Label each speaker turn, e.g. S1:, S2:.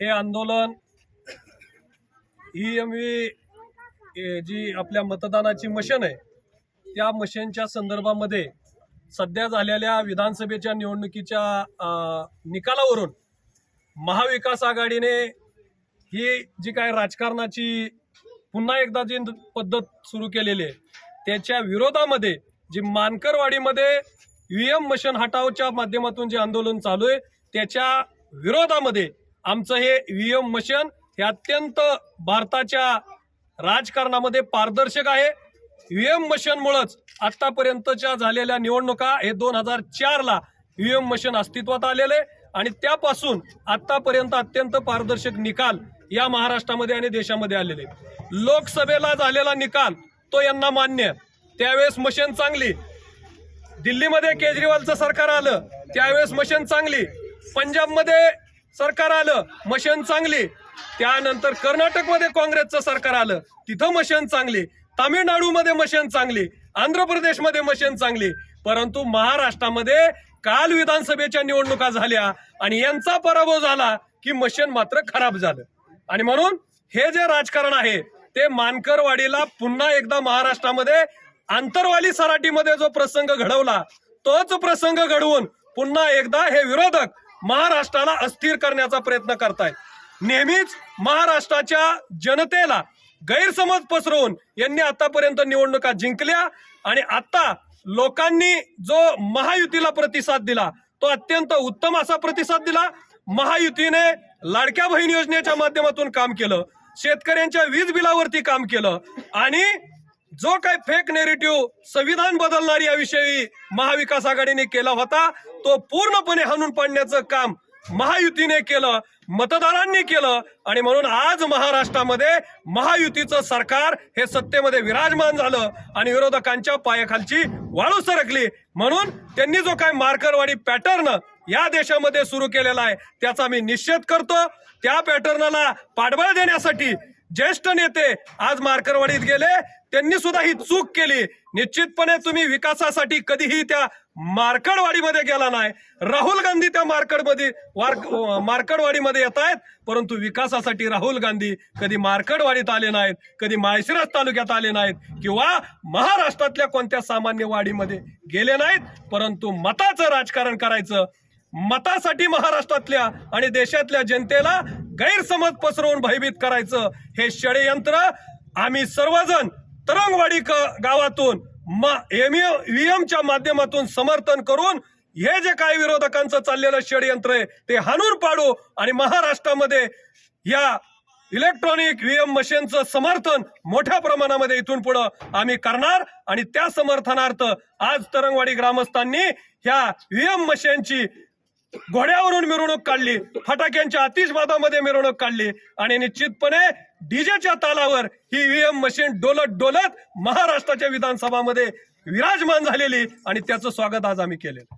S1: हे आंदोलन E M V जी आपल्या मतदानाची मशीन आहे त्या मशीनच्या संदर्भामध्ये सध्या झालेल्या विधानसभेच्या निवडणुकीच्या निकालावरून महाविकास आघाडीने ही जी काय राजकारणाची पुन्हा एकदा जी पद्धत सुरू केलेली आहे त्याच्या विरोधामध्ये जी मानकरवाडीमध्ये व्ही एम मशीन हटावच्या माध्यमातून जे आंदोलन चालू आहे त्याच्या विरोधामध्ये आमचं हे व्ही एम मशन हे अत्यंत भारताच्या राजकारणामध्ये पारदर्शक आहे. व्ही एम मशनमुळंच आतापर्यंतच्या झालेल्या निवडणुका हे दोन हजार चारला व्ही एम मशन अस्तित्वात आलेले आणि त्यापासून आतापर्यंत अत्यंत पारदर्शक निकाल या महाराष्ट्रामध्ये आणि देशामध्ये आलेले. लोकसभेला झालेला निकाल तो यांना मान्य त्यावेळेस मशीन चांगली. दिल्लीमध्ये केजरीवालचं सरकार आलं त्यावेळेस मशीन चांगली. पंजाबमध्ये सरकार आलं मशीन चांगली. त्यानंतर कर्नाटकमध्ये काँग्रेसचं सरकार आलं तिथं मशीन चांगली. तामिळनाडूमध्ये मशीन चांगले. आंध्र प्रदेशमध्ये मशीन चांगली. परंतु महाराष्ट्रामध्ये काल विधानसभेच्या निवडणुका झाल्या आणि यांचा पराभव झाला की मशीन मात्र खराब झालं. आणि म्हणून हे जे राजकारण आहे ते मानकरवाडीला पुन्हा एकदा महाराष्ट्रामध्ये आंतरवाली सराटीमध्ये जो प्रसंग घडवला तोच प्रसंग घडवून पुन्हा एकदा हे विरोधक महाराष्ट्राला अस्थिर करण्याचा प्रयत्न करतायत नेहमीच महाराष्ट्राच्या जनतेला गैरसमज पसरवून यांनी आतापर्यंत निवडणुका जिंकल्या आणि आता लोकांनी जो महायुतीला प्रतिसाद दिला तो अत्यंत उत्तम असा प्रतिसाद दिला. महायुतीने लाडक्या बहीण योजनेच्या माध्यमातून काम केलं शेतकऱ्यांच्या वीज बिलावरती काम केलं आणि जो काही फेक नेरेटिव्ह संविधान बदलणारी याविषयी महाविकास आघाडीने केला होता तो पूर्णपणे हाणून पाडण्याचं काम महायुतीने केलं मतदारांनी केलं आणि म्हणून आज महाराष्ट्रामध्ये महायुतीचं सरकार हे सत्तेमध्ये विराजमान झालं आणि विरोधकांच्या पायाखालची वाळू सरकली. म्हणून त्यांनी जो काय मार्करवाडी पॅटर्न या देशामध्ये सुरू केलेला आहे त्याचा मी निषेध करतो. त्या पॅटर्नला पाठबळ देण्यासाठी ज्येष्ठ नेते आज मार्करवाडीत गेले. त्यांनी सुद्धा ही चूक केली. निश्चितपणे तुम्ही विकासासाठी कधीही त्या मार्कडवाडीमध्ये गेला नाही. राहुल गांधी त्या मार्कडमध्ये वार- मार्कडवाडीमध्ये येत आहेत. परंतु विकासासाठी राहुल गांधी कधी मार्कडवाडीत आले नाहीत कधी माळशिरस तालुक्यात आले नाहीत किंवा महाराष्ट्रातल्या कोणत्या सामान्य वाडीमध्ये गेले नाहीत. परंतु मताचं राजकारण करायचं मतासाठी महाराष्ट्रातल्या आणि देशातल्या जनतेला गैरसमज पसरवून भयभीत करायचं हे षडयंत्र आम्ही सर्वजण तरंगवाडी क- गावातून च्या माध्यमातून समर्थन करून हे जे काही विरोधकांचं चाललेलं षडयंत्र आहे ते हाणून पाडू आणि महाराष्ट्रामध्ये या इलेक्ट्रॉनिक व्हीएम मशीनचं समर्थन मोठ्या प्रमाणामध्ये इथून पुढं आम्ही करणार आणि त्या समर्थनार्थ आज तरंगवाडी ग्रामस्थांनी ह्या व्हीएम मशीनची घोड्यावरून मिरवणूक काढली. फटाक्यांच्या आतिषबादामध्ये मिरवणूक काढली. आणि निश्चितपणे डीजेच्या तालावर ही ईव्हीएम मशीन डोलत डोलत महाराष्ट्राच्या विधानसभामध्ये विराजमान झालेली. आणि त्याचं स्वागत आज आम्ही केलेलं.